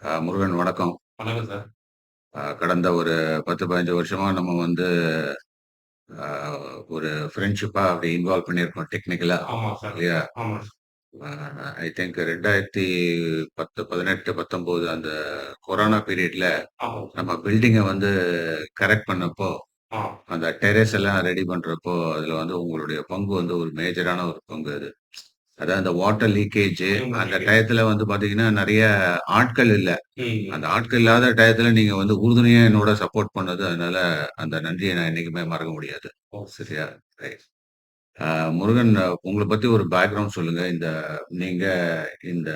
முருகன் வணக்கம். வணக்கம் சார். கடந்த ஒரு 10, 15 வருஷமா நம்ம வந்து அ ஒரு ஃப்ரெண்ட்ஷிப்பா அப்படி இன்வால்வ் பண்ணியிருக்கோம் டெக்னிக்கலா சார். இல்லையா? சார். ஐ திங்க் 2010, 18, 19 அந்த கொரோனா பீரியட்ல சார். நம்ம பில்டிங்க வந்து கரெக்ட் பண்ணப்போ, ஆ. அந்த டெர்ரஸ் எல்லாம் ரெடி பண்றப்போ, அதுல வந்து உங்களுடைய பங்கு வந்து ஒரு மேஜரான ஒரு பங்கு அது. அதான் அந்த வாட்டர் லீக்கேஜ் அந்த டயத்துல வந்து பாத்தீங்கன்னா, நெறைய ஆட்கள் இல்ல. அந்த ஆட்கள் இல்லாத டயத்துல நீங்க வந்து உறுதுணையா என்னோட சப்போர்ட் பண்ணது. அதனால அந்த நன்றிய நான் என்னைக்குமே மறக்க முடியாது. சரியா? ரைட். முருகன் உங்கள பத்தி ஒரு பேக்கிரவுண்ட் சொல்லுங்க. இந்த நீங்க இந்த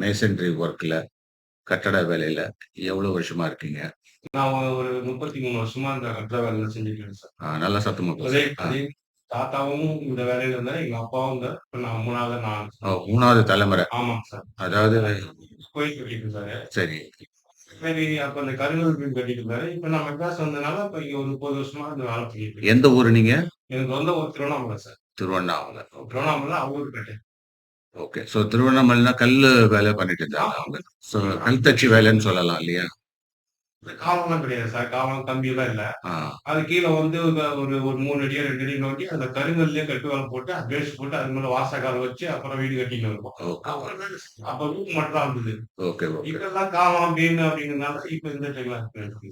மேசன்ரி ஒர்க்ல, கட்டட வேலையில எவ்வளவு வருஷமா இருக்கீங்க? நான் ஒரு 33 வருஷமா இந்த கட்டட வேலையில செஞ்சுட்டு இருக்கேன் சார். ஆ நல்லா சத்தமா தாத்தாவும் இந்த வேலையில இருந்தாரு. எங்க அப்பாவும். இப்ப நான் 3வது நான். ஓ 3வது தலைமுறை. ஆமாங்க சார். அதாவது கோயில் கட்டிட்டு இருந்தாரு. சரி. சரி அப்ப அந்த கருங்கல் வீடு கட்டிட்டு இருந்தாரு. இப்ப நான் மெட்ராஸ் வந்ததுனால, இப்ப இங்க ஒரு 30 வருஷமா இந்த வேலை பண்ணிட்டு. எந்த ஊரு நீங்க? எனக்கு சொந்த ஊர் Tiruvannamalai sir. Tiruvannamalai. Tiruvannamalai Avalurpet. Okay. So திருவண்ணாமலைனா கல்லு வேலை பண்ணிட்டு இருந்தாங்க அவங்க. ஸோ கல் தச்சு வேலைன்னு சொல்லலாம் இல்லையா? காவல்லாம் கிடையாது சார். காவலம் கம்பியெல்லாம் இல்ல. அது கீழ வந்து ஒரு ஒரு 3 அடியோ, 2 அடி நோண்டி அந்த கருங்கல்லயே கட்டு வேல போட்டு, பேஸ் போட்டு அது மேல வாசக்கால் வச்சு, அப்புறம் வீடு கட்டின்னு இருக்கோம். அப்ப ரூம் மட்டும் இருந்தது. இப்பல்லாம் காலம் பீம் அப்படிங்கிறதுனால, இப்ப இந்த டைம்ல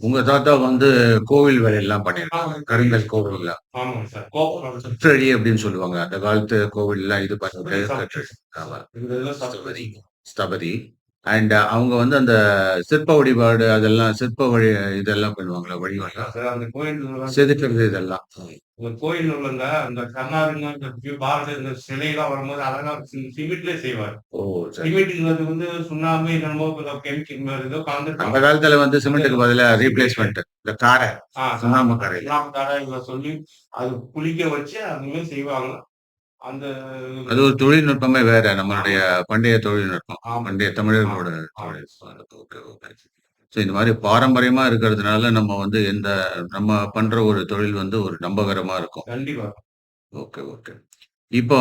உங்க தாத்தா வந்து கோவில் வேலையெல்லாம் பண்ணியிருக்காங்க. கருங்கல் கோவில்லாம். ஆமாங்க சார். கோபுரம் சிற்றடி அப்படின்னு சொல்லுவாங்க. அந்த காலத்து கோவில்லாம் இது பண்ணிட்டு ஸ்தபதி. அண்ட் அவங்க வந்து அந்த சிற்ப வழிபாடு அதெல்லாம் சிற்ப வழி இதெல்லாம் பண்ணுவாங்களா? கோயில் செதுக்குறது இதெல்லாம். அந்த கோயில் உள்ளங்க அந்த கர்நாடகா பாரத இந்த சிலையெல்லாம் வரும்போது அழகா சி சிமெண்ட்லயே செய்வாரு. ஓ! சிமெண்ட்ங்கிறது வந்து சுண்ணாம்பு என்னமோ கெமிக்கல் ஏதோ கலந்து அந்த காலத்துல வந்து சிமெண்ட்டுக்கு பதிலா ரீப்ளேஸ்மென்ட். இந்த காரை. சுண்ணாம்பு காரை. சுண்ணாம்பு தடவைகள சொல்லி, அது புளிக்க வச்சு அதுமாரி செய்வாங்க. அந்த அது ஒரு தொழில்நுட்பமே வேற. நம்மளுடைய பண்டைய தொழில்நுட்பம். பண்டைய தமிழர்களோட. ஸோ இந்த மாரி பாரம்பரியமா இருக்கிறதுனால நம்ம வந்து எந்த நம்ம பண்ற ஒரு தொழில் வந்து ஒரு நம்பகரமா இருக்கும். கண்டிப்பா. Okay, okay. இப்போ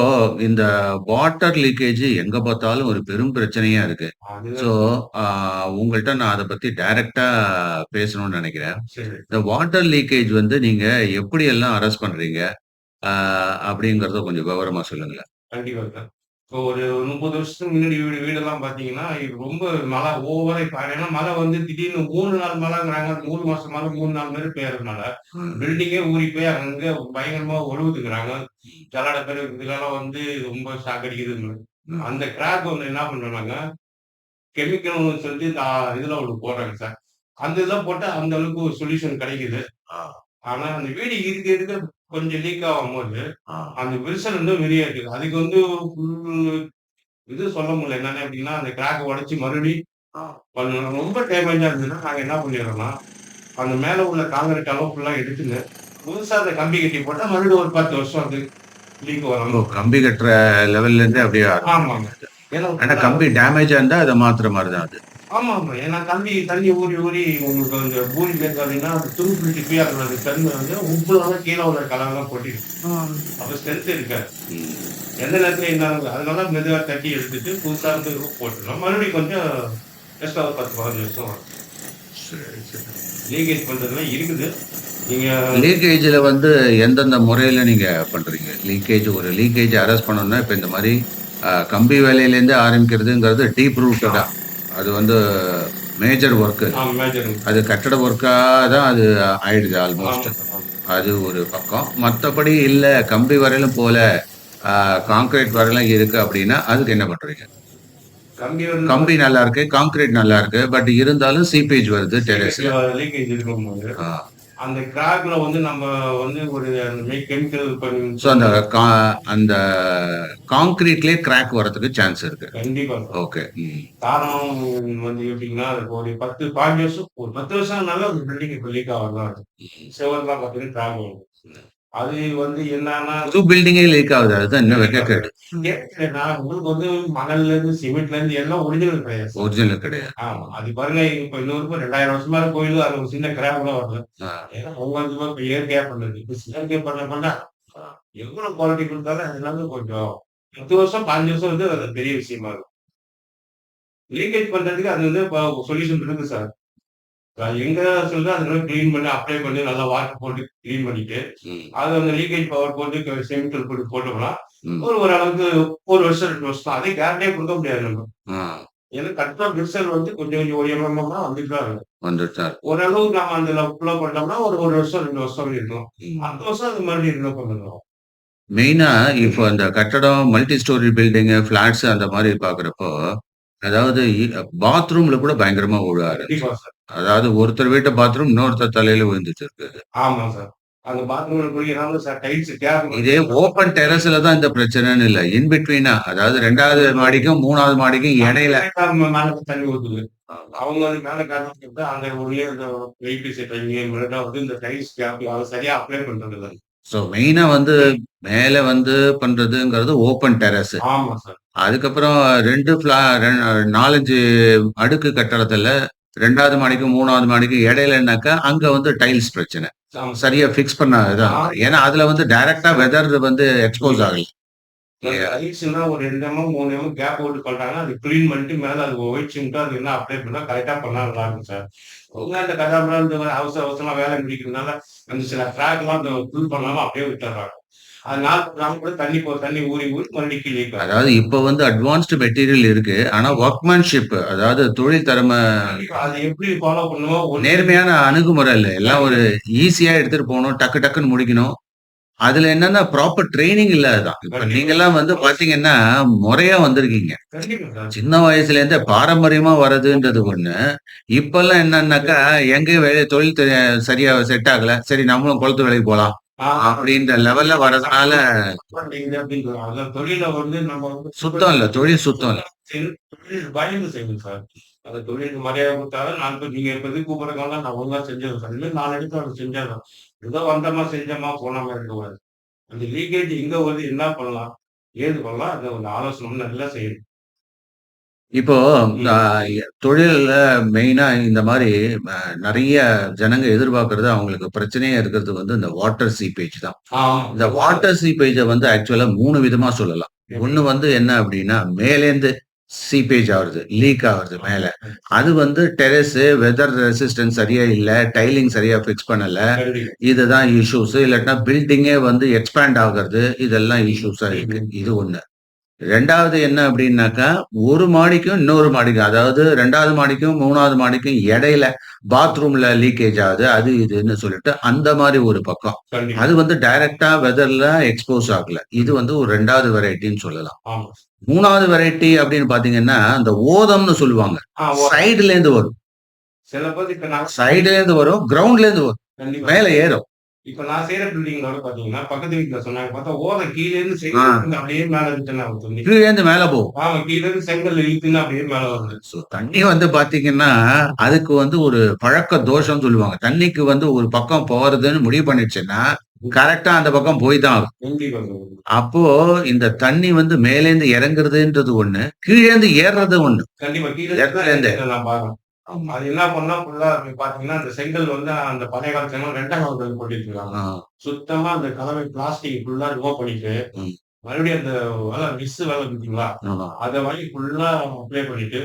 இந்த வாட்டர் லீக்கேஜ் எங்க பார்த்தாலும் ஒரு பெரும் பிரச்சனையா இருக்கு. ஸோ அ உங்கள்ட்ட நான் அத பத்தி டைரக்ட்டா பேசணும்னு நெனைக்கிறேன். இந்த வாட்டர் லீக்கேஜ் வந்து நீங்க எப்படியெல்லாம் அரஸ்ட் பண்றீங்க? அப்படிங்கிறத கொஞ்சம் விவரமா சொல்லுங்களேன். கண்டிப்பா சார். இப்போ ஒரு 30 வருஷத்துக்கு முன்னாடி வீடு வீடெல்லாம் பார்த்தீங்கன்னா, ரொம்ப மழை ஓவரா இப்ப ஏன்னா மழை வந்து திடீர்னு 3 நாள் மழைங்கிறாங்க. 3 மாசம் மழை 3 நாள் மாரி பெய்யறதுனால. பில்டிங்கே ஊறி போய் அங்கங்க பயங்கரமா ஒழுகுதுங்கிறாங்க. ஜல்லட பேரு இதுலலாம் வந்து ரொம்ப. ம். அந்த கிராக் ஒண்ணு என்ன பண்றோம்னாங்க, கெமிக்கல்னு அ இதுல ஒண்ணு போடுறாங்க சார். அந்த இதில போட்டா அந்த அளவுக்கு ஒரு சொல்யூஷன் கிடைக்குது. ஆ. ஆனா அந்த வீடு இருக்க இருக்க கொஞ்சம் லீக் ஆகும்போது, ஆ. அந்த விரிசல் வந்து வெளிய இருக்குது. அதுக்கு வந்து இது சொல்ல முடியல. என்னன்னு அப்டின்னா, அந்த கிராக்க உடைச்சு மறுபடி ஆ. பண்ணணும். ரொம்ப டேமேஜா இருந்ததுன்னா, நாங்க என்ன பண்ணிடுறோம்னா, அந்த மேல உள்ள கான்கிரீட் அளவு ஃபுல்லா எடுத்துன்னு, புதுசா அந்த கம்பி கட்டி போட்டா மறுபடியும் ஒரு 10 வருஷம் அது லீக்! வராம கம்பி கட்டுற லெவல்ல இருந்தே அப்படியே ஆமாங்க. ஏன்னா கம்பி டேமேஜா இருந்தா அத மாத்துற மாரி தான் அது. ஆமாமா. ஏன்னா கம்பி தண்ணி ஊறி ஊறி உங்களுக்கு அந்த பூமி பேஸ் பார்த்தீங்கன்னா, அது துருப்பிடிச்சு போய் அதோட தன்மை வந்து உப்புல கீழ உள்ள கலர்லாம் கொட்டிடும். அப்ப ஸ்ட்ரென்த் இருக்காது. எந்த நேரத்துல என்ன? அதனால மெதுவா தட்டி எடுத்துட்டு புதுசா வந்து ரூஃப் போட்டுறோம். மறுபடியும் கொஞ்சம் எக்ஸ்ட்ரா ஒரு 10, 15 வருஷம் வரும். சரி, சரி. லீக்கேஜ் பண்றதுலாம் இருக்குது. நீங்க லீக்கேஜ்ல வந்து எந்தெந்த முறையில நீங்க பண்றீங்க? லீக்கேஜ் ஒரு லீக்கேஜ் அரெஸ்ட் பண்ணணும்னா, இப்ப இந்த அ கம்பி வேலையிலேருந்தே ஆரம்பிக்கிறதுங்கிறது டீப் ரூட்டடா. அது வந்து மேஜர் ஒர்க். ஆ மேஜர் அது கட்டட ஒர்க்கா தான் அது ஆயிடுது ஆல்மோஸ்ட். அது ஒரு பக்கம். மத்தபடி இல்ல கம்பி வரையிலும் போல, அ கான்கிரீட் வரையிலும் இருக்கு அப்படின்னா, அதுக்கு என்ன பண்றீங்க? கம்பி நல்லா இருக்கு, கான்கிரீட் நல்லா இருக்கு. பட் இருந்தாலும் சீப்பேஜ் வருது டெர்ரஸ்ல. அந்த கிராக்ல வந்து நம்ம வந்து ஒரு கெமிக்கல் அந்த அந்த கான்கிரீட்லயே கிராக் வரதுக்கு சான்ஸ் இருக்கு. கண்டிப்பா. ஓகே. காரணம் வந்து எப்படின்னா, ஒரு 10, 15 வருஷம் ஒரு 10 வருஷம்னால அந்த பில்டிங் இப்ப லீக் ஆகதான் அது. செவரெல்லாம் பார்த்தீங்கன்னா கிராக் வரும். அது வந்து என்னன்னா, புது பில்டிங்கே லீக் ஆகுது. அதுதான் இன்னும். ஏன்னா உங்களுக்கு வந்து மணல்ல இருந்து, சிமெண்ட்ல இருந்து எல்லாம் ஒரிஜினல் கிடையாது. ஒரிஜினல் கிடையாது. ஆமா. அது பாருங்க இப்ப இன்னொரு 2000 வருஷமா கோயில் அது ஒரு சின்ன வரல. ஆ. ஏன்னா அவங்க வந்து இப்ப இயற்கையா பண்ணது. இப்ப செயற்கை பண்ண பண்ண எவ்வளவு குவாலிட்டி குடுத்தாலும் அது எல்லாமே கொஞ்சம் 10 வருஷம், 15 வருஷம் வந்து அது பெரிய விஷயமா இருக்கும். லீக்கேஜ் பண்றதுக்கு அது வந்து சொல்யூஷன் இருக்கு சார். எங்க சொல்லுதோ அது நல்லா கிளீன் பண்ணி, அப்ளை பண்ணி நல்லா வாட்டர் போட்டு கிளீன் பண்ணிட்டு. அது அந்த லீக்கேஜ் பவர் போட்டு கெமிக்கல் போட்டு போட்டோம்னா. ஒரு ஓரளவுக்கு 1 வருஷம் 2 வருஷம். அதே கேரண்டியே குடுக்க முடியாது நம்ம. ஏன்னா கரெக்ட்டா ரிசல்ட் வந்து கொஞ்சம் கொஞ்சம் ஒரு எம்எம்எம்மா வந்துட்டு தான். வந்துட்டார். ஓரளவுக்கு நம்ம அந்த லெவல்ல பண்ணோம்னா ஒரு 1 வருஷம் 2 வருஷம் இருக்கும். அடுத்த வருஷம் அது மறுபடியும் ரினோவ் பண்ணணும். மெயினா இப்போ அந்த கட்டடம் மல்டி ஸ்டோரி பில்டிங், ஃபிளாட்ஸ் அந்த மாரி பார்க்குறப்போ, அதாவது பாத்ரூம்ல கூட பயங்கரமா சார். அதாவது ஒருத்தர் வீட்டு பாத்ரூம் இன்னொருத்தர் தலையில விழுந்துட்டு இருக்கு. ஆமா சார். அந்த குளிக்கிறாங்க சார் டைல்ஸ் இதே ஓப்பன் டெரஸ்ல தான் இந்த பிரச்சனைன்னு இல்ல. இன் பிட்வீனா அதாவது 2வது மாடிக்கும், 3வது மாடிக்கும் இடையில. மேல தண்ணி ஊத்துது. அவங்க வந்து மேல காரணத்துக்கு அந்த உள்ளே இந்த வெயிட் செட்டிங் ரெண்டாவது இந்த டைல்ஸ் கேப் அதை சரியா அப்ளை பண்றது இல்ல. ஸோ மெயினா வந்து மேல வந்து பண்றதுங்கிறது ஓப்பன் டெரஸ். ஆமா சார். அதுக்கப்புறம் 2 ஃப்ளா ரெ 4, 5 அடுக்கு கட்டடத்துல 2வது மாடிக்கும், 3வது மாடிக்கும் இடையிலனாக்கா, அங்க வந்து டைல்ஸ் பிரச்சனை. சரியா ஃபிக்ஸ் பண்ண இதான். ஏன்னா அதுல வந்து டைரக்ட்டா வெதர் வந்து எக்ஸ்போஸ் ஆகல. ஒரு 2 எம்எம் 3 எம்எம் கேப் விட்டு பண்றாங்கன்னா, அது கிளீன் பண்ணிட்டு மேல அது ஒயிட் சிமெண்ட் அது என்ன அப்ளை பண்ணா கரெக்ட்டா பண்ணா நல்லா இருக்கும் சார். அந்த கதாபுரம் இந்த மாரி அவசர அவசரமா வேலை முடிக்கிறதுனால, அந்த சில ட்ராக்லாம் அந்த ஃபில் பண்ணாம அப்படியே விட்டுர்றாங்க. அது நாள் நாள் கூட தண்ணி போ தண்ணி ஊறி ஊறி மறுபடியும் கீழ லீக் ஆகுது. அதாவது இப்ப வந்து அட்வான்ஸ்டு மெட்டீரியல் இருக்கு. ஆனா வொர்க்மேன்ஷிப் அதாவது தொழில் திறமை அது எப்படி ஃபாலோ பண்ணுவோம்? நேர்மையான அணுகுமுறை இல்ல. எல்லாம் ஒரு ஈஸியா எடுத்துட்டு போணும். டக்கு டக்குன்னு முடிக்கணும். அதுல என்னன்னா ப்ராப்பர் ட்ரெய்னிங் இல்லாததான். இப்ப நீங்கலாம் வந்து பார்த்தீங்கன்னா, முறையா வந்திருக்கீங்க. சின்ன வயசுல இருந்தே பாரம்பரியமா வர்றதுன்றது ஒண்ணு. இப்பல்லாம் என்னன்னாக்கா, எங்க வேலை தொழில் சரியா செட் ஆகல. சரி நம்மளும் குளத்து வேலைக்கு போலாம். அப்படின்ற லெவல்ல அந்த தொழில வந்து நம்ம வந்து சுத்தம் இல்ல. தொழில் சுத்தம் இல்ல. தொழில் பயந்து செய்யணும் சார். அந்த தொழிலுக்கு மரியாதை கொடுத்தாலும் 4 பேர் நீங்க இப்ப எதுக்கு கூப்பிடுறதுனால நான் ஒழுங்கா செஞ்சிருவேன் சார். இல்ல 4 இடத்துல அத செஞ்சிடலாம். ஏதோ வந்தோமா, செஞ்சோமா, போனோமா இருக்கக்கூடாது. அந்த லீக்கேஜ் எங்க வருது? என்ன பண்ணலாம்? ஏது பண்ணலாம்? அத ஒரு ஆலோசனை நல்லா செய்யணும். இப்போ அ தொழில்ல மெயினா இந்த அ நெறைய ஜனங்க எதிர்பார்க்கிறது அவங்களுக்கு பிரச்சனையா இருக்கிறது வந்து இந்த வாட்டர் சீப்பேஜ் தான். ஆமா. இந்த வாட்டர் சீப்பேஜ வந்து ஆக்சுவலா 3 விதமா சொல்லலாம். ஒண்ணு வந்து என்ன அப்படின்னா, மேலேருந்து சீப்பேஜ் ஆவுறது. லீக் ஆவுறது மேல. அது வந்து டெரஸ் வெதர் ரெசிஸ்டன்ஸ் சரியா இல்ல. டைலிங் சரியா ஃபிக்ஸ் பண்ணல. கண்டிப்பா. இதுதான் இஷ்யூஸ். இல்லாட்டினா பில்டிங்கே வந்து எக்ஸ்பேண்ட் ஆகுறது. இதெல்லாம் இஷ்யூஸா இருக்கு. இது ஒண்ணு. 2வது என்ன அப்படின்னாக்கா, ஒரு மாடிக்கும் இன்னொரு மாடிக்கும் அதாவது 2வது மாடிக்கும் 3வது மாடிக்கும் இடையில பாத்ரூம்ல லீக்கேஜ் ஆகுது. அது இதுன்னு சொல்லிட்டு அந்த மாரி ஒரு பக்கம். அது வந்து டைரக்ட்டா வெதர்ல எக்ஸ்போஸ் ஆகல. இது வந்து ஒரு 2வது வெரைட்டின்னு சொல்லலாம். ஆமா. 3வது வெரைட்டி அப்படின்னு பார்த்தீங்கன்னா, அந்த ஓதம்ன்னு சொல்லுவாங்க. ஆ ஓ சைடுலேருந்து வரும். நான் சைடுலேருந்து வரும். கிரவுண்ட்லேருந்து வரும். கண்டிப்பா. மேல ஏறும். இப்ப நான் செய்யற பில்டிங்ல வந்து பாத்தீங்கன்னா, பக்கத்து வீட்ல சொன்னாங்க. பார்த்தா ஓலை கீழ இருந்து. செங்கல் அப்படியே மேல ஆகுது தண்ணி. கீழேருந்து மேல போகும். ஆமா. கீழ இருந்து செங்கல் இழுத்துன்னு அப்படியே மேல வருது. தண்ணி வந்து பார்த்தீங்கன்னா, அதுக்கு வந்து ஒரு பழக்க தோஷம்னு சொல்லுவாங்க. தண்ணிக்கு வந்து ஒரு பக்கம் போறதுன்னு முடிவு பண்ணிடுச்சுன்னா, கரெக்ட்டா அந்த பக்கம் போய் தான் ஆகும். அப்போ இந்த தண்ணி வந்து மேலேருந்து இறங்குறதுன்றது ஒண்ணு. கீழேருந்து ஏறுறது ஒண்ணு. கண்டிப்பா. கீழ. இருந்து. அது என்ன பண்ணா ஃபுல்லா பாத்தீங்கன்னா, அந்த செங்கல் வந்து அந்த பழைய காலத்து செங்கல் 2ஆம் காலத்துல. ஆ. சுத்தமா அந்த கலவை பிளாஸ்டிக் ஃபுல்லா ரிமூவ் பண்ணிட்டு. மறுபடியும் அந்த வேலை மிஸ் வேலை பார்த்தீங்களா? ஆமா. அத வாங்கி ஃபுல்லா அப்ளை பண்ணிட்டு.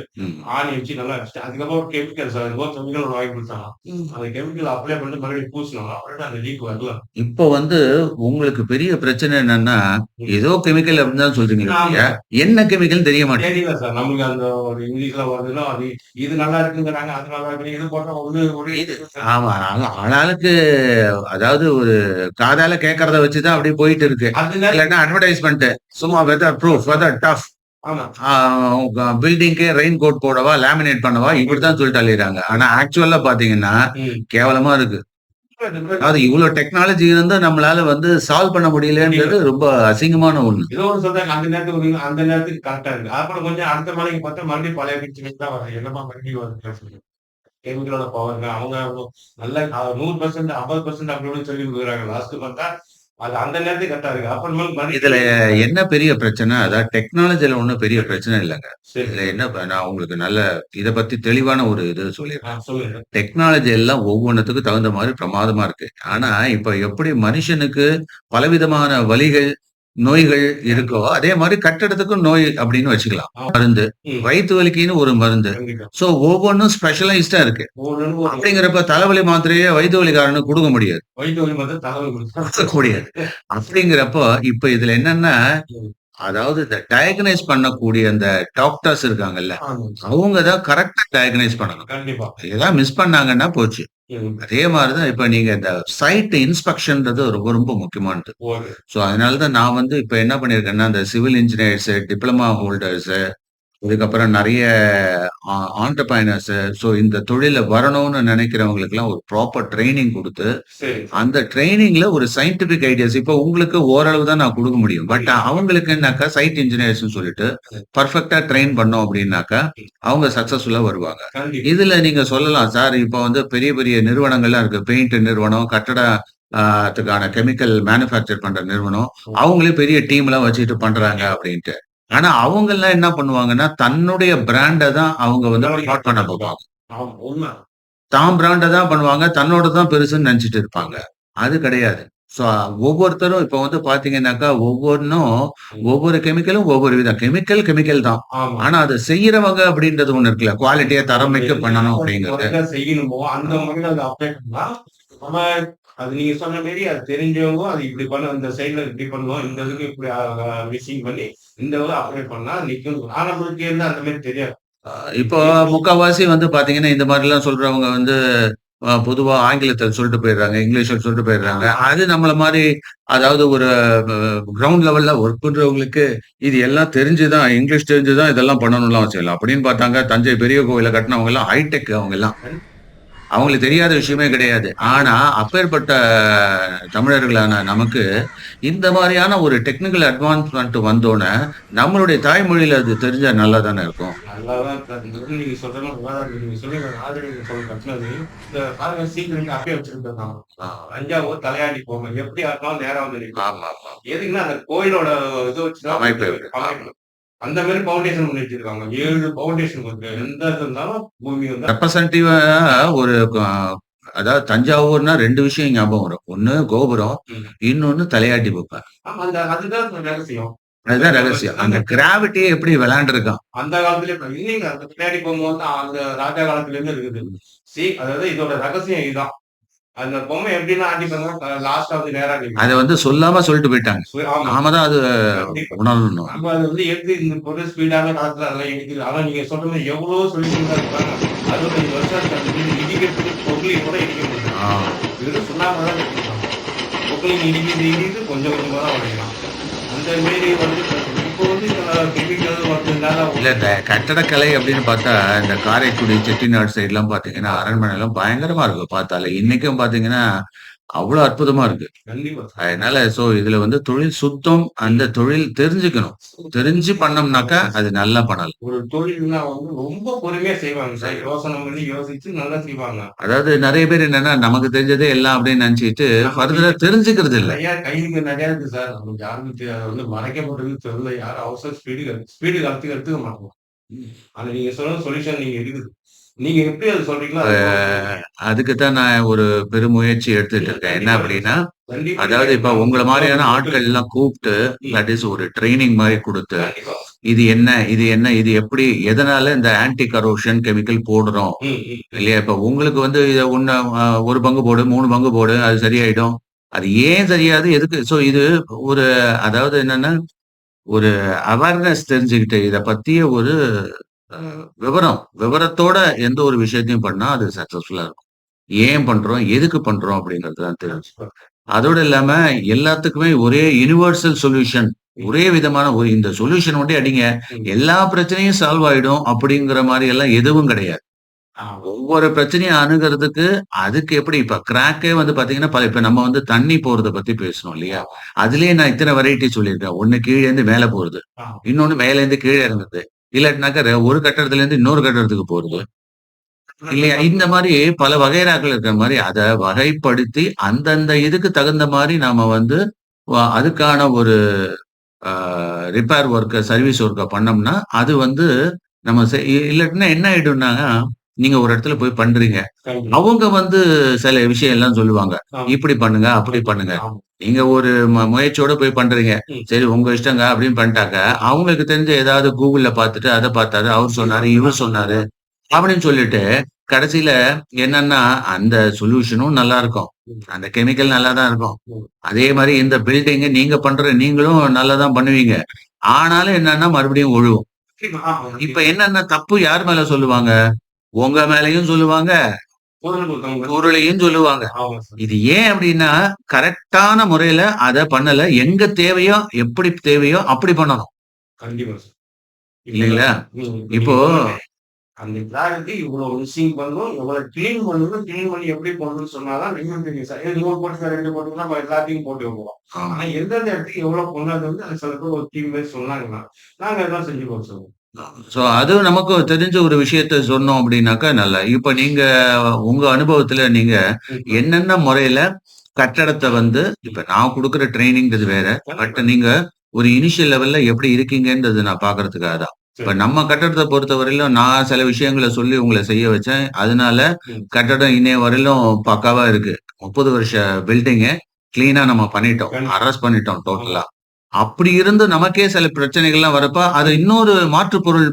ஆணி வச்சு நல்லா வச்சுட்டு, அதுக்கப்புறம் கெமிக்கல் சார் ஏதோ கெமிக்கல் வாங்கி குடுத்தாங்க. அந்த கெமிக்கல் அப்ளை பண்ணிட்டு மறுபடியும் பூசினாங்க. மறுபடியும் அந்த லீக் வரல. இப்போ வந்து உங்களுக்கு பெரிய பிரச்சனை என்னன்னா, ஏதோ கெமிக்கல் அப்படின்னு தான் சொல்றீங்க என்ன கெமிக்கல்ன்னு தெரிய மாட்டேங்குது. தெரியல சார். நமக்கு அந்த ஒரு இங்கிலீஷ்ல வருதுன்னா, அது இது நல்லா இருக்குங்கிறாங்க, அது நல்லா இருக்கு. இது போட்டா ஒண்ணு ஒரு இது ஆமா. ஆளு ஆளாளுக்கு அதாவது ஒரு காதால கேட்கறத வச்சு தான் அப்படியே போயிட்டு இருக்கு. அது நேரம் அட்வர்டைஸ்மென்ட் சும்மா வெதர் ப்ரூஃப், வெதர் டஃப் ஆமா. பில்டிங்க்கே ரெயின் கோட் போடவா, லேமினேட் பண்ணவா இப்படித்தான் சொல்லிட்டு அலையுறாங்க. ஆனா ஆக்சுவலா பார்த்தீங்கன்னா, ம். கேவலமா இருக்கு. அதாவது இவ்ளோ டெக்னாலஜி இருந்தும் நம்மளால வந்து சால்வ் பண்ண முடியலன்றது ரொம்ப அசிங்கமான ஒண்ணு. ஏதோ ஒண்ணு சொல்றாங்க. அந்த நேரத்துக்கு அந்த நேரத்துக்கு கரெக்ட்டா இருக்கு. அப்புறம் கொஞ்சம் அடுத்த நாளைக்கு பார்த்தா மறுபடியும் பழைய பிரச்சனைக்கு தான் வருது. என்னமா மறுபடியும் வருது. கெமிக்கலோட பவர்ங்க. அவங்க நல்ல அ 100% 50% அப்படி இப்படின்னு சொல்லி குடுக்குறாங்க. லாஸ்ட் பார்த்தா, அது அந்த நேரத்துக்கு கரெக்ட்டா இருக்கு. அப்புறமேல் இதுல என்ன பெரிய பிரச்சனை, அதாவது டெக்னாலஜில ஒண்ணும் பெரிய பிரச்சனை இல்லங்க. இதுல என்ன நான் உங்களுக்கு நல்ல இத பத்தி தெளிவான ஒரு இது. சொல்லுங்க. டெக்னாலஜி எல்லாம் ஒவ்வொன்னுத்துக்கும் தகுந்த மாரி பிரமாதமா இருக்கு. ஆனா, இப்ப எப்படி மனுஷனுக்கு பலவிதமான வலிகள், நோய்கள் இருக்கோ, அதே மாரி கட்டடத்துக்கும் நோய் அப்படின்னு வச்சுக்கலாம். மருந்து. வயித்து வலிக்குன்னு ஒரு மருந்து. ஸோ ஒவ்வொன்னும் ஸ்பெஷலைஸ்டா இருக்கு. அப்படிங்கிறப்ப தலைவலி மாத்திரைய வயித்து வலிக்காரனுக்கு குடுக்க முடியாது. முடியாது. அப்படிங்கிறப்போ, இப்ப இதுல என்னன்னா. அதாவது இந்த டயக்னைஸ் பண்ணக்கூடிய அந்த டாக்டர்ஸ் இருக்காங்கல்ல. அவங்க தான் கரெக்ட்டா டயக்னைஸ் பண்ணணும். கண்டிப்பா. ஏதாவது மிஸ் பண்ணாங்கன்னா போச்சு. அதே மாரி தான் இப்ப நீங்க இந்த சைட் இன்ஸ்பெக்ஷன்றது ரொம்ப ரொம்ப முக்கியமானது. ஓகே. ஸோ அதனால தான் நான் வந்து இப்ப என்ன பண்ணியிருக்கேன்னா, அந்த சிவில் இன்ஜினியர்ஸ், டிப்ளோமா ஹோல்டர்ஸ், அதுக்கப்புறம் நெறைய ஆ ஆன்டர்பிரினியர்ஸ் ஸோ இந்த தொழில்ல வரணும்னு நெனைக்கிறவங்களுக்கெல்லாம் ஒரு ப்ராப்பர் ட்ரெய்னிங் குடுத்து. அந்த ட்ரெய்னிங்ல ஒரு சயன்டிஃபிக் ஐடியாஸ் இப்ப உங்களுக்கு ஓரளவு தான் நான் குடுக்க முடியும். பட் அவங்களுக்குன்னாக்கா சைட் இன்ஜினியர்ஸ்ன்னு சொல்லிட்டு பெர்ஃபெக்ட்டா ட்ரெயின் பண்ணோம் அப்படின்னாக்கா, அவங்க சக்சஸ்ஃபுல்லா வருவாங்க. இதுல நீங்க சொல்லலாம், சார் இப்ப வந்து பெரிய பெரிய நிறுவனங்கள்லாம் இருக்கு. பெயிண்ட் நிறுவனம், கட்டட கெமிக்கல் மேனுஃபேக்சர் பண்ற நிறுவனம். அவங்களே பெரிய டீம்லாம் வச்சுட்டு பண்றாங்க அப்படின்ட்டு. ஆனா அவங்கலாம் என்ன பண்ணுவாங்கன்னா, தன்னுடைய பிராண்ட தான் அவங்க வந்து பண்ண. உண்ம. தான் பிராண்ட தான் பண்ணுவாங்க. தன்னோடது தான் பெருசுன்னு நெனச்சுட்டு இருப்பாங்க. அது கிடையாது. ஸோ ஒவ்வொருத்தரும் இப்ப வந்து பார்த்தீங்கன்னாக்கா, ஒவ்வொன்னும் ஒவ்வொரு கெமிக்கலும் ஒவ்வொரு விதம். கெமிக்கல், கெமிக்கல் தான். ஆனா அத செய்யறவங்க அப்படின்றது ஒண்ணு இருக்குல்ல. குவாலிட்டியா தரமிக்க பண்ணணும் அப்படிங்கிறது. அத நீங்க சொன்ன மாரி அது தெரிஞ்சவங்க அது இப்படி பண்ண இந்த சைடுல இப்படி பண்ணணும். இந்த இதுக்கு இப்படி மிக்ஸிங் பண்ணி, இந்த இத அப்ளை பண்ணா நிக்கும். ஆனா நம்மளுக்கு வந்து அந்த மாரி தெரியாது. இப்போ முக்காவாசி வந்து பார்த்தீங்கன்னா, இந்த மாரிலாம் சொல்றவங்க வந்து பொதுவா ஆங்கிலத்துல சொல்லிட்டு போயிடுறாங்க. இங்கிலீஷ்ல சொல்லிட்டு போயிடுறாங்க. அது நம்மள மாரி அதாவது ஒரு கிரவுண்ட் லெவல்ல ஒர்க் பண்றவங்களுக்கு இது எல்லாம் தெரிஞ்சு தான் இங்கிலீஷ் தெரிஞ்சு தான் இதெல்லாம் பண்ணணும்லாம் இல்ல. அப்படின்னு பார்த்தாங்க தஞ்சை பெரிய கோவில கட்டுனவங்கலாம் ஹைடெக் அவங்கலாம். அவங்களுக்கு தெரியாத விஷயமே கிடையாது. ஆனா அப்பேற்பட்ட தமிழர்களான நமக்கு இந்த மாரியான ஒரு டெக்னிக்கல் அட்வான்ஸ்மென்ட் வந்தோனே, நம்மளுடைய தாய்மொழியில அது தெரிஞ்சா நல்லா தானே இருக்கும். நீங்க சொல்றது சீக்கிரம் அப்பயே வச்சிருக்காங்க. ஆ. தஞ்சாவூர் தலையாட்டி போங்க. எப்படி ஆட்டினாலும் நேரா வந்து. எதுக்குன்னா அந்த கோயிலோட இது வச்சு அமைப்பு. அந்த மாரி பவுண்டேஷன் பண்ணி வச்சிருக்காங்க. 7 பவுண்டேஷன் இருக்கு. எந்த இருந்தாலும் பூமி வந்து ரெப்ரசன்டேட்டிவா ஒரு அதாவது தஞ்சாவூர்னா 2 விஷயம் ஞாபகம் வரும். ஒண்ணு கோபுரம். இன்னொன்னு தலையாட்டி. ஆமா அந்த அதுதான் ரகசியம். அதுதான் ரகசியம். அந்த கிராவிட்டிய எப்படி விளையாண்டுருக்கான். அந்த காலத்திலே இல்லைங்க. பின்னாடி போகும்போது அந்த ராஜா காலத்துல இருந்து இருக்குது. சி அதாவது இதோட ரகசியம் இதுதான். அந்த பொம்மை எப்படின்னா ஆட்டிப்பாங்க லாஸ்ட்டா வந்து நேரா நிக்கும். அத வந்து சொல்லாம சொல்லிட்டு போயிட்டாங்க. நாம தான் அது. உணரணும். நம்ம அது வந்து எப்படி இந்த பொருள் ஸ்பீடான காலத்துல அதெல்லாம் இடிக்குது. ஆனா நீங்க சொல்ற மாதிரி எவ்வளவோ தான் இருப்பாங்க. 65 வருஷம் இடிக்கிறதுக்கு பொருளையும் கூட இடிக்க. ஆ. வெறும் சுண்ணாம்பு தான். பொருளையும் இடிக்குது இடிக்குது கொஞ்சம் கொஞ்சமா தான் உடைக்கலாம். அந்த மாரி வந்து இல்ல இந்த கட்டடக்கலை அப்படின்னு பார்த்தா, இந்த காரைக்குடி, செட்டிநாடு சைடுலாம் பார்த்தீங்கன்னா, அரண்மனைலாம் பயங்கரமா இருக்கும் பார்த்தாலே. இன்னைக்கும் பார்த்தீங்கன்னா, அவ்வளோ அற்புதமா இருக்கு. அதனால சோ இதுல வந்து தொழில் சுத்தம். அந்த தொழில் தெரிஞ்சுக்கணும். தெரிஞ்சு பண்ணோம்னாக்கா, அது நல்லா பண்ணலாம். ஒரு தொழில்னா வந்து ரொம்ப பொறுமையா செய்வாங்க சார். யோசனை பண்ணி யோசிச்சு நல்லா செய்வாங்க. அதாவது நெறைய பேர் என்னன்னா, நமக்கு தெரிஞ்சதே எல்லாம் அப்படின்னு நெனச்சுக்கிட்டு, ஃபர்தரா தெரிஞ்சுக்கிறது இல்ல. நிறைய கைக்கு நிறைய இருக்கு சார். நமக்கு அது வந்து மறைக்கப்பட்டது தெரியல. யாரும் அவசர ஸ்பீடு ஸ்பீடு காலத்துக்கு எடுத்துக்க மாட்டோம். ஆனா நீங்க சொன்ன சொல்யூஷன் நீங்க இருக்குது. நீங்க எப்படி அது சொல்றீங்களோ அதுக்கு தான் நான் ஒரு பெருமுயற்சி எடுத்துட்டு இருக்கேன். என்ன அப்படின்னா, அதாவது இப்ப உங்கள மாரியான ஆட்கள் எல்லாம் கூப்ட்டு, தட் இஸ் ஒரு ட்ரெய்னிங் மாரி குடுத்து. இது என்ன? இது என்ன? இது எப்படி? எதனால இந்த ஆன்டி கரோஷன் கெமிக்கல் போடுறோம்? இல்லையா? இப்ப உங்களுக்கு வந்து இத அ 1 பங்கு போடு, 3 பங்கு போடு. அது சரியாயிடும். அது ஏன் சரியாது? எதுக்கு? சோ இது ஒரு அதாவது என்னன்னா, ஒரு அவேர்னஸ் தெரிஞ்சுக்கிட்டு, இத பத்திய ஒரு விவரம். விவரத்தோட எந்த ஒரு விஷயத்தையும் பண்ணா, அது சக்சஸ்ஃபுல்லா இருக்கும். ஏன் பண்றோம்? எதுக்கு பண்றோம்? அப்படிங்கிறது தான் தெரியும். அதோட இல்லாம எல்லாத்துக்குமே ஒரே யுனிவர்சல் சொல்யூஷன். ஒரே விதமான ஒரு இந்த சொல்யூஷன் மட்டும் அடிங்க. எல்லா பிரச்சனையும் சால்வ் ஆயிடும் அப்படிங்கிற மாரி எல்லாம் எதுவும் கிடையாது. ஒவ்வொரு பிரச்சனையும் அணுகுறதுக்கு, அதுக்கு எப்படி இப்ப கிராக்கே வந்து பார்த்தீங்கன்னா, ப இப்ப நம்ம வந்து தண்ணி போறத பத்தி பேசுனோம் இல்லையா? அதிலேயே நான் இத்தன வெரைட்டி சொல்லியிருக்கேன். ஒண்ணு கீழேருந்து மேல போறது. இன்னொன்னு மேலேருந்து கீழ இறங்குறது. இல்லாட்டினாக்கா ஒரு கட்டடத்துலேருந்து இன்னொரு கட்டடத்துக்கு போறது. இல்லையா? இந்த மாரி பல வகையறாக்கள் இருக்கிற மாரி, அத வகைப்படுத்தி அந்தந்த இதுக்கு தகுந்த மாரி நாம வந்து அதுக்கான ஒரு ரிப்பேர் ஒர்க்க, சர்விஸ் ஒர்க்க பண்ணோம்னா, அது வந்து நம்ம இல்லாட்டினா என்ன ஆயிடும்னா, நீங்க ஒரு இடத்துல போய் பண்றீங்க. அவங்க வந்து சில விஷயம் எல்லாம் சொல்லுவாங்க. இப்படி பண்ணுங்க, அப்படி பண்ணுங்க. நீங்க ஒரு முயற்சியோட போய் பண்றீங்க. சரி உங்க இஷ்டங்க அப்படின்னு பண்ணிட்டாக்க அவங்களுக்கு தெரிஞ்ச ஏதாவது கூகுள்ல பார்த்துட்டு அதை பார்த்தாரு அவர் சொன்னாரு இவர் சொன்னாரு அப்படின்னு சொல்லிட்டு கடைசியில என்னன்னா அந்த சொல்யூஷனும் நல்லா இருக்கும். அந்த கெமிக்கல் நல்லா தான் இருக்கும். அதே மாதிரி இந்த பில்டிங் நீங்க பண்ற நீங்களும் நல்லா தான் பண்ணுவீங்க ஆனாலும் என்னன்னா மறுபடியும் ஒழுவும். இப்ப என்னன்னா தப்பு யார் மேல சொல்லுவாங்க உங்க மேலயும் சொல்லுவாங்க பொருளையும் சொல்லுவாங்க. சார். இது ஏன் அப்படின்னா கரெக்டான முறையில அதை பண்ணல. எங்க தேவையோ எப்படி தேவையோ அப்படி பண்ணணும். கண்டிப்பா சார். இல்லைங்களா. இப்போ அந்த கிளாரிட்டி இவ்வளவு மிஸ்ஸிங் பண்ணணும் இவ்வளவு கிளீன் பண்ணணும் கிளீன் பண்ணி எப்படி பண்ணணும்னு சொன்னாதான் நீங்க தெரியும் சார் நூறு போட்டு ரெண்டு போட்டு நம்ம எல்லாத்தையும் போட்டு வைப்போம் ஆனா எந்தெந்த இடத்துக்கு எவ்வளவு பண்ணது வந்து அது சில பேர் ஒரு டீம் பேர் சொன்னாங்கன்னா நாங்க எல்லாம் செஞ்சு கொடுத்துருவோம் சோ அது நமக்கு தெரிஞ்ச ஒரு விஷயத்த சொன்னோம் அப்படின்னாக்கா நல்லா. இப்ப நீங்க உங்க அனுபவத்துல நீங்க என்னென்ன முறையில கட்டடத்தை வந்து இப்ப நான் கொடுக்குற ட்ரைனிங்கிறது வேற பட் நீங்க ஒரு இனிஷியல் லெவல்ல எப்படி இருக்கீங்கன்றது நான் பாக்குறதுக்காக தான். இப்ப நம்ம கட்டடத்தை பொறுத்த வரையிலும் நான் சில விஷயங்களை சொல்லி உங்களை செய்ய வச்சேன். அதனால. கட்டடம் இன்னைய வரையிலும் பக்காவா இருக்கு. முப்பது வருஷ பில்டிங்க கிளீனா நம்ம பண்ணிட்டோம். அரெஸ்ட் பண்ணிட்டோம் டோட்டலா அப்படி இருந்து நமக்கே சில பிரச்சனைகள்லாம் வரப்ப அதை இன்னொரு மாற்று பொருள்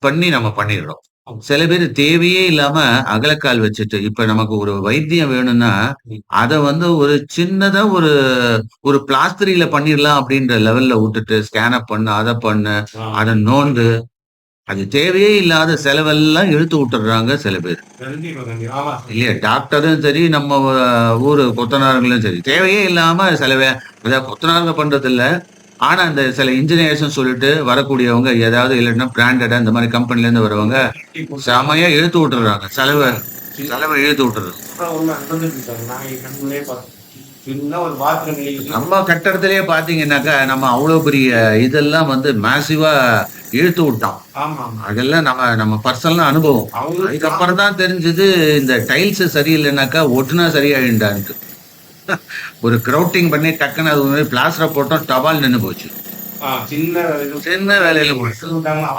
பண்ணி நம்ம பண்ணிடுறோம். சில பேர் தேவையே இல்லாம அகலக்கால் வச்சுட்டு இப்ப நமக்கு ஒரு வைத்தியம் வேணும்னா. அத வந்து ஒரு சின்னதா ஒரு ஒரு பிளாஸ்டரியில பண்ணிடலாம் அப்படின்ற லெவல்ல விட்டுட்டு ஸ்கேன் அப் பண்ணு அதை பண்ணு அதை நோண்டு அது தேவையே இல்லாத செலவெல்லாம் இழுத்து விட்டுறாங்க சில பேர். இல்லையா டாக்டரும் சரி நம்ம ஊரு கொத்தனாருங்களும் சரி தேவையே இல்லாம செலவே அதாவது கொத்தனாருங்க பண்றது இல்ல ஆனா அந்த சில இன்ஜினியர்ஸ் சொல்லிட்டு வரக்கூடியவங்க ஏதாவது இல்லைன்னா பிராண்டடா இந்த மாதிரி கம்பெனில இருந்து வரவங்க செமையா இழுத்து விட்டுறாங்க செலவை செலவை இழுத்து விட்டுறது நம்ம கட்டடத்திலேயே பாத்தீங்கன்னாக்கா நம்ம அவ்வளவு பெரிய இதெல்லாம் வந்து மேசிவா இழுத்து விட்டோம். அதெல்லாம் நம்ம நம்ம பர்சனலா அனுபவம். அதுக்கப்புறம் தான் தெரிஞ்சது இந்த டைல்ஸ் சரியில்லைனாக்கா ஒட்டுனா சரியாயிண்டான்ட்டு ஒரு கிரௌட்டிங் பண்ணி டக்குன்னு அது மாதிரி பிளாஸ்டரை போட்டோம் டபால் நின்னு போச்சு. சின்ன வேலையில.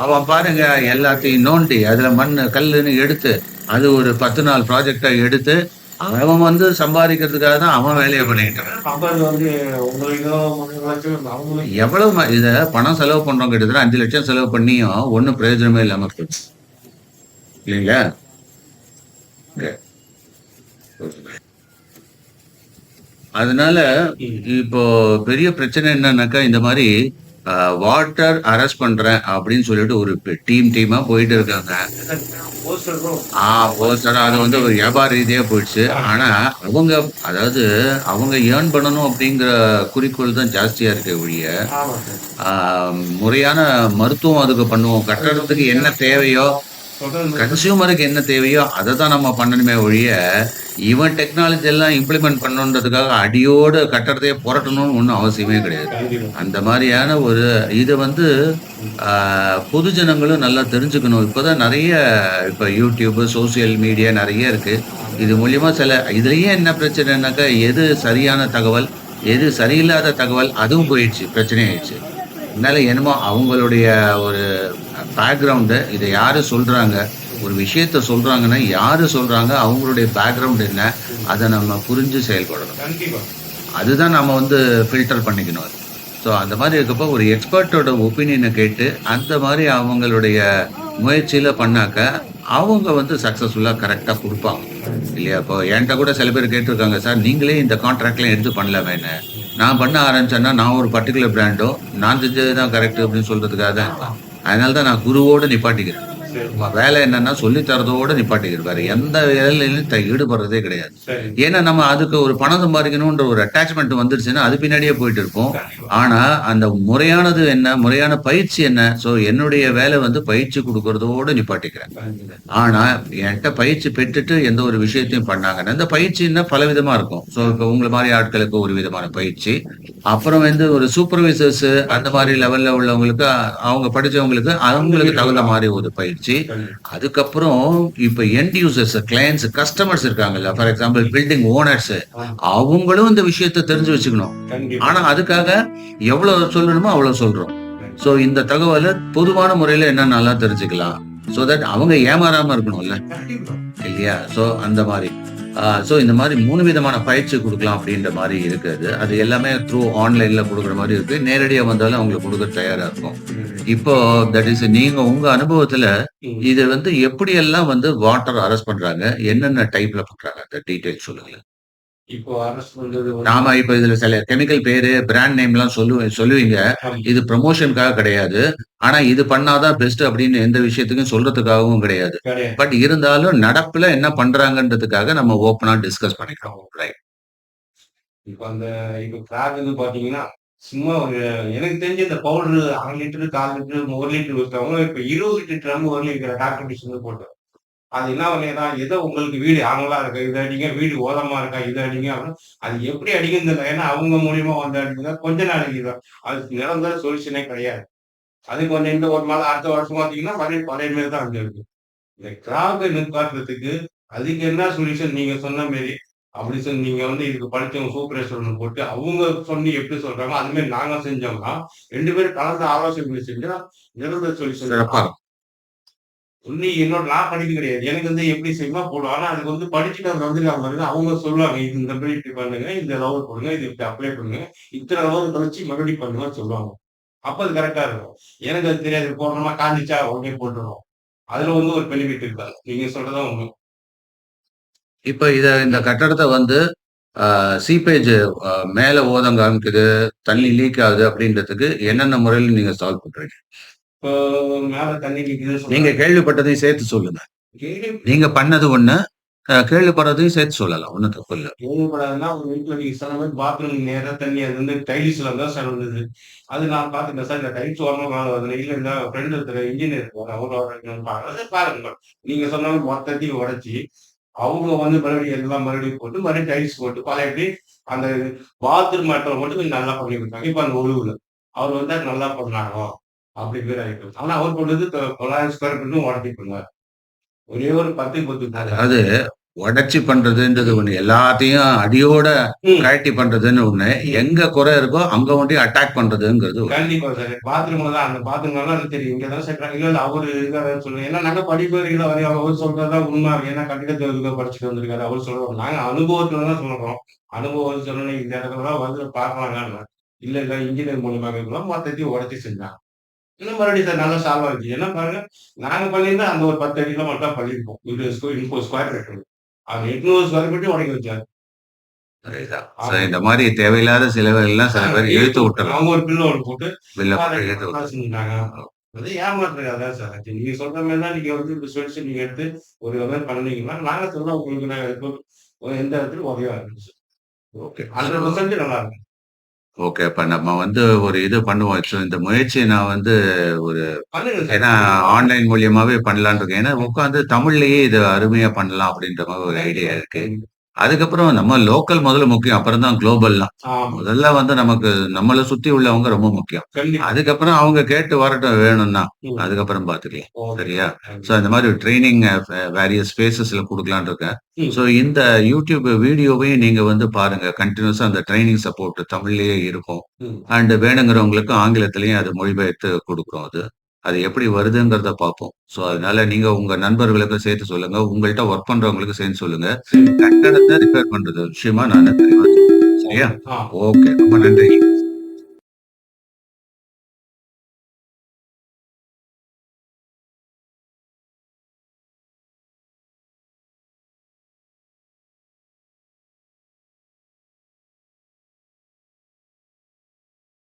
அவன் பாருங்க எல்லாத்தையும் நோண்டி அதுல மண்ணு கல்லுன்னு எடுத்து அது ஒரு பத்து நாள் ப்ராஜெக்டா எடுத்து அவன் வந்து சம்பாதிக்கிறதுக்காக தான் அவன் வேலையை பண்ணிக்கிட்டான் எவ்வளவு இத பணம் செலவு பண்றோம் கிட்டத்தட்ட அஞ்சு லட்சம் செலவு பண்ணியும் ஒண்ணும் பிரயோஜனமே இல்லாம போச்சு இல்லைங்களா. அதனால இப்போ பெரிய பிரச்சனை என்னன்னாக்கா இந்த மாதிரி வாட்டர் அரெஸ்ட் பண்றேன் அப்படின்னு சொல்லிட்டு ஒரு டீம் டீமா போயிட்டு இருக்காங்க. ஆ போஸ்டர் அது வந்து ஒரு வியாபார ரீதியா போயிடுச்சு. ஆனா அவங்க அதாவது அவங்க ஏர்ன் பண்ணணும் அப்படிங்கிற குறிக்கோள் தான் ஜாஸ்தியா இருக்கு ஒழிய முறையான மருத்துவம் அதுக்கு பண்ணுவோம். கட்டடத்துக்கு என்ன தேவையோ கன்சியூமருக்கு என்ன தேவையோ அதை தான் நம்ம பண்ணணுமே ஒழிய இவன் டெக்னாலஜி எல்லாம் இம்ப்ளிமெண்ட் பண்ணணுன்றதுக்காக அடியோட கட்டடத்தையே புரட்டணும்னு ஒன்றும் அவசியமே கிடையாது. அந்த மாதிரியான ஒரு இது வந்து பொது ஜனங்களும் நல்லா தெரிஞ்சுக்கணும். இப்போதான் நிறைய இப்போ யூடியூப் சோசியல் மீடியா நிறைய இருக்கு. இது மூலியமா சில இதுலயே என்ன பிரச்சனைனாக்கா எது சரியான தகவல் எது சரியில்லாத தகவல் அதுவும் போயிடுச்சு பிரச்சனை ஆயிடுச்சு அதனால என்னமோ அவங்களுடைய ஒரு பேக்ரவுண்டு இதை யாரு சொல்றாங்க ஒரு விஷயத்த சொல்றாங்கன்னா யாரு சொல்றாங்க அவங்களுடைய பேக்ரவுண்ட் என்ன அதை நம்ம புரிஞ்சு செயல்படணும். அதுதான் நம்ம வந்து ஃபில்டர் பண்ணிக்கணும். ஸோ அந்த மாதிரி இருக்கப்போ ஒரு எக்ஸ்பர்ட்டோட ஒப்பீனியனை கேட்டு அந்த மாதிரி அவங்களுடைய முயற்சியில பண்ணாக்க அவங்க வந்து சக்ஸஸ்ஃபுல்லாக கரெக்டாக கொடுப்பாங்க. இல்லையா? இப்போ என்கிட்ட கூட சில பேர் கேட்டிருக்காங்க சார் நீங்களே இந்த கான்ட்ராக்ட்லாம் எடுத்து பண்ணலாமேன்னு. நான் பண்ண ஆரம்பிச்சேன்னா நான் ஒரு பர்டிகுலர் பிராண்டோ நான் செஞ்சது தான் கரெக்ட் அப்படின்னு சொல்றதுக்காக. தான். அதனால தான் நான் குருவோட நிப்பாட்டிக்கிறேன். வேலை என்னன்னா சொல்லி தரதோட நிப்பாட்டிக்கிறேன் வேற எந்த வேலையிலும் ஈடுபடுறதே கிடையாது. ஏன்னா நம்ம அதுக்கு ஒரு பணம் சம்பாதிக்கணும்ன்ற ஒரு அட்டாச்மெண்ட் வந்துருச்சுன்னா அது பின்னாடியே போயிட்டு இருப்போம். ஆனா அந்த முறையானது என்ன முறையான பயிற்சி என்ன சோ என்னுடைய வேலை வந்து பயிற்சி கொடுக்கறதோட நிப்பாட்டிக்கிறேன். ஆனா என்கிட்ட பயிற்சி பெற்றுட்டு எந்த ஒரு விஷயத்தையும் பண்ணாங்கன்னா இந்த பயிற்சின்னா பல விதமா இருக்கும். சோ இப்ப உங்களை மாதிரி ஆட்களுக்கு ஒரு விதமான பயிற்சி. அப்புறம் வந்து ஒரு சூப்பர்வைசர்ஸ் அந்த மாதிரி லெவல்ல உள்ளவங்களுக்கு அவங்க படிச்சவங்களுக்கு அவங்களுக்கு தகுந்த மாதிரி ஒரு பயிற்சி. கண்டிப்பா. அதுக்கப்புறம் இப்ப எண்ட் யூசர்ஸ் கிளையன்ஸ் கஸ்டமர்ஸ் இருக்காங்கல்ல. ஃபார் எக்ஸாம்பிள் பில்டிங் ஓனர்ஸ் அவங்களும் இந்த விஷயத்தை தெரிஞ்சு வச்சுக்கணும். ஆனா அதுக்காக எவ்வளவு சொல்லணுமோ அவ்வளவு சொல்றோம். சோ இந்த தகவலை பொதுவான முறையில என்ன நல்லா தெரிஞ்சுக்கலாம். சோ தட் அவங்க ஏமாறாம இருக்கணும்ல. இல்லையா? சோ அந்த மாதிரி. ஸோ இந்த மாதிரி மூணு விதமான பயிற்சி கொடுக்கலாம் அப்படின்ற மாதிரி இருக்குது. அது எல்லாமே த்ரூ ஆன்லைன்ல கொடுக்குற மாதிரி இருக்கு. நேரடியாக வந்தாலும் அவங்களுக்கு கொடுக்க தயாரா இருக்கும். இப்போ தட் இஸ் நீங்க உங்க அனுபவத்துல. இது வந்து எப்படி எல்லாம் வந்து வாட்டர் அரெஸ்ட் பண்றாங்க? என்னென்ன டைப்ல பண்றாங்க? அந்த டீடைல் சொல்லுங்க இப்போ நாம இப்ப இதுல சில கெமிக்கல் பேரு பிராண்ட் நேம் எல்லாம் சொல்லுவ சொல்லுவீங்க. இது ப்ரமோஷனுக்காக கிடையாது. ஆனா இது பண்ணாதான் பெஸ்ட் அப்படின்னு எந்த விஷயத்துக்கும் சொல்றதுக்காகவும் கிடையாது. பட் இருந்தாலும் நடப்புல என்ன பண்றாங்கன்றதுக்காக நம்ம ஓப்பனா டிஸ்கஸ் பண்ணிக்கிறோம். ரைட் இப்போ அந்த இப்போ கிராக் வந்து பாத்தீங்கன்னா சும்மா ஒரு எனக்கு தெரிஞ்ச இந்த பவுடர் அரை லிட்டர் கால் லிட்டர் ஒரு லிட்டர் விற்கிறவங்க இப்ப இருபது லிட்டர் ட்ரம் ஒரு லிட்டர் டாக்டர் மிஷின் போட்டு அது என்ன தான் ஏதோ உங்களுக்கு வீடு ஆங்கலா இருக்கா இது அடிங்க வீடு ஓதமா இருக்கா இது அடிங்க அப்படின்னு அது எப்படி அடிக்குன்னு ஏன்னா அவங்க மூலியமா வந்து அடிக்குங்க. கொஞ்ச நாளைக்கு தான் அதுக்கு நிரந்தர சொல்யூஷனே கிடையாது. அது கொஞ்சம் இந்த ஒரு மாதம் அடுத்த வருஷம் பார்த்தீங்கன்னா மறுபடியும் பழைய மாரி தான் அங்க இருக்கு. இந்த கிராப்பை நிற்பாட்டுறதுக்கு அதுக்கு என்ன சொல்யூஷன் நீங்க சொன்ன மாரி அப்படி சொல்லி நீங்க வந்து இதுக்கு படித்தவங்க சூப்பரேஷன் போட்டு அவங்க சொல்லி எப்படி சொல்றாங்க அது மாதிரி நாங்க செஞ்சோம்னா ரெண்டு பேரும் கலந்து ஆலோசனை செஞ்சா நிரந்தர சொல்யூஷன் சிறப்பா என்னோட நான் படிக்க கிடையாது. எனக்கு வந்து எப்படி செய்யுமா போடுவோம் ஆனா அதுக்கு வந்து படிச்சுட்டு அவங்க வந்து பாருங்க. அவங்க சொல்லுவாங்க இது இந்த மாதிரி இப்படி பண்ணுங்க இந்த லவர் போடுங்க இது இப்படி அப்ளை பண்ணுங்க இத்தனை லவர் கழிச்சு மறுபடியும் பண்ணுங்க சொல்லுவாங்க. அப்ப அது கரெக்டா இருக்கும். எனக்கு அது தெரியாது. போடணுமா காஞ்சிச்சா உடனே போட்டுருவோம். அதுல வந்து ஒரு பெனிஃபிட் இருக்காது நீங்க சொல்றதா ஒண்ணு இப்ப இத இந்த கட்டடத்தை வந்து சீப்பேஜ் மேல ஓதம் காமிக்குது தண்ணி லீக் ஆகுது அப்படின்றதுக்கு என்னென்ன முறையில நீங்க சால்வ் பண்றீங்க? நீங்க. கேள்விப்பட்டதையும் சேர்த்து சொல்லுங்க. நீங்க பண்ணது ஒண்ணு கேள்விப்படுறதையும் சேர்த்து சொல்லலாம். ஒண்ணும் தப்பு இல்ல. கேள்விப்படாதுன்னா உங்க வீட்டுல நீங்க சொன்ன மாதிரி பாத்ரூம் நேரா தண்ணி அது வந்து டைல்ஸ்ல தான் சார் வந்தது. அது நான் பார்த்துட்டேன் சார் இந்த டைல்ஸ் மேல வருது இல்ல இந்த ஃப்ரெண்ட் ஒருத்தர் இன்ஜினியர் அவர் வர பாருங்க. நீங்க சொன்ன மாதிரி மொத்தத்தையும் உடைச்சி அவங்க வந்து மறுபடியும் எல்லாம் மறுபடியும் போட்டு மறுபடியும் டைல்ஸ் போட்டு பழையபடி அந்த பாத்ரூம் மேட்டர் மட்டும் கொஞ்சம் நல்லா பண்ணி கொடுத்தாங்க. இப்ப அந்த ஒழுவுல அவர் வந்து நல்லா பண்ணாங்க. அப்படி பேர் ஆயிட்டு ஆனா அவர் போட்டது தொ- தொள்ளாயிரம் ஸ்கொயர் ஃபீட்டும் உடச்சி பண்ணார் ஒரே ஒரு பத்து பத்து அது உடைச்சி பண்றதுன்றது ஒண்ணு. எல்லாத்தையும் அடியோட. கழட்டி பண்றதுன்னு ஒண்ணு. எங்க குறை இருக்கோ அங்க ஒண்டி அட்டாக் பண்றதுங்கிறது. கண்டிப்பா சார். பாத்ரூம்ல தான் அந்த பாத்ரூம்ல தெரியும். இங்க தான் சேர்க்கிறாங்க இல்ல அவரு சொல்லுங்க ஏன்னா நாங்க படிப்பறிகளை வரையும் அவர் சொல்றதா உண்மை. ஏன்னா கட்டிடத்தை படிச்சுட்டு வந்திருக்காரு அவர் சொல்றோம் நாங்க அனுபவத்துல தான் சொல்றோம். அனுபவம் சொல்லணும் இந்த இடத்துல தான் வந்து பாக்கலாங்க இல்ல இல்ல இன்ஜினியர் மூலியமாக இருக்கலாம் மொத்தத்தையும் உடச்சி செஞ்சாங்க. இன்னும் மறுபடியும் சார் நல்லா சால்வ் ஆச்சு என்ன பாருங்க நாங்க பண்ணியிருந்தா அந்த ஒரு பத்து அடியில மட்டும் பண்ணியிருப்போம். இது ஸ்கொயர் ஃபீட் அது எட்நூறு ஸ்கொயர் ஃபீட்டும் உடைக்க வச்சாரு. இந்த மாதிரி தேவையில்லாத செலவுகள்லாம் சில பேர் இழுத்து விட்டுறோம் அவங்க ஒரு பில்லு ஒன்று போட்டு செஞ்சுட்டாங்க. அது ஏமாத்துறது அதான் சார். நீங்க சொல்ற மாதிரி தான் நீங்க வந்து இந்த சொல்யூஷன் நீங்க எடுத்து ஒரு மாதிரி பண்ணீங்கன்னா நாங்க சொல்ல உங்களுக்கு நாங்க இப்போ ஒரு எந்த இடத்துல உதவியா இருந்துச்சு. ஓகே. ஹண்ட்ரட் பர்சன்ட் நல்லா இருக்கும் ஓகே அப்ப நம்ம வந்து ஒரு இது பண்ணுவோம். So, இந்த முயற்சியை நான் வந்து ஒரு பண்ணுங்க ஏன்னா ஆன்லைன் மூலியமாவே பண்ணலாம்னு இருக்கேன். ஏன்னா உட்காந்து தமிழ்லயே இது அருமையா பண்ணலாம் அப்படின்ற மாதிரி ஒரு ஐடியா இருக்கு. அதுக்கப்புறம் நம்ம லோக்கல் முதல்ல முக்கியம். அப்புறம் தான் குளோபல்லாம் ஆமா. முதல்ல வந்து நமக்கு நம்மளை சுத்தி உள்ளவங்க ரொம்ப முக்கியம். அதுக்கப்புறம் அவங்க கேட்டு வரட்டும் வேணும்னா. அதுக்கப்புறம் பாத்துக்கலாம். சரியா? ஸோ அந்த மாதிரி ட்ரைனிங் வேரியஸ் ஸ்பேசஸ்ல கொடுக்கலான்னு இருக்கேன். ஸோ இந்த யூடியூப் வீடியோவையும் நீங்க வந்து பாருங்க. கண்டினியூஸா அந்த ட்ரைனிங் சப்போர்ட் தமிழ்லயே இருக்கும். அண்ட் வேணுங்கிறவங்களுக்கு ஆங்கிலத்திலயும் அது மொழிபெயர்த்து கொடுக்குறோம் அது. அது எப்படி வருதுங்கிறத பார்ப்போம். ஸோ அதனால நீங்க உங்க நண்பர்களுக்கு சேர்த்து சொல்லுங்க. உங்கள்கிட்ட ஒர்க் பண்றவங்களுக்கு சேர்த்து சொல்லுங்க. கட்டடத்தை ரிப்பேர் பண்றது விஷயமா நான் தெரியும் சரியா? ஓகே ரொம்ப நன்றி.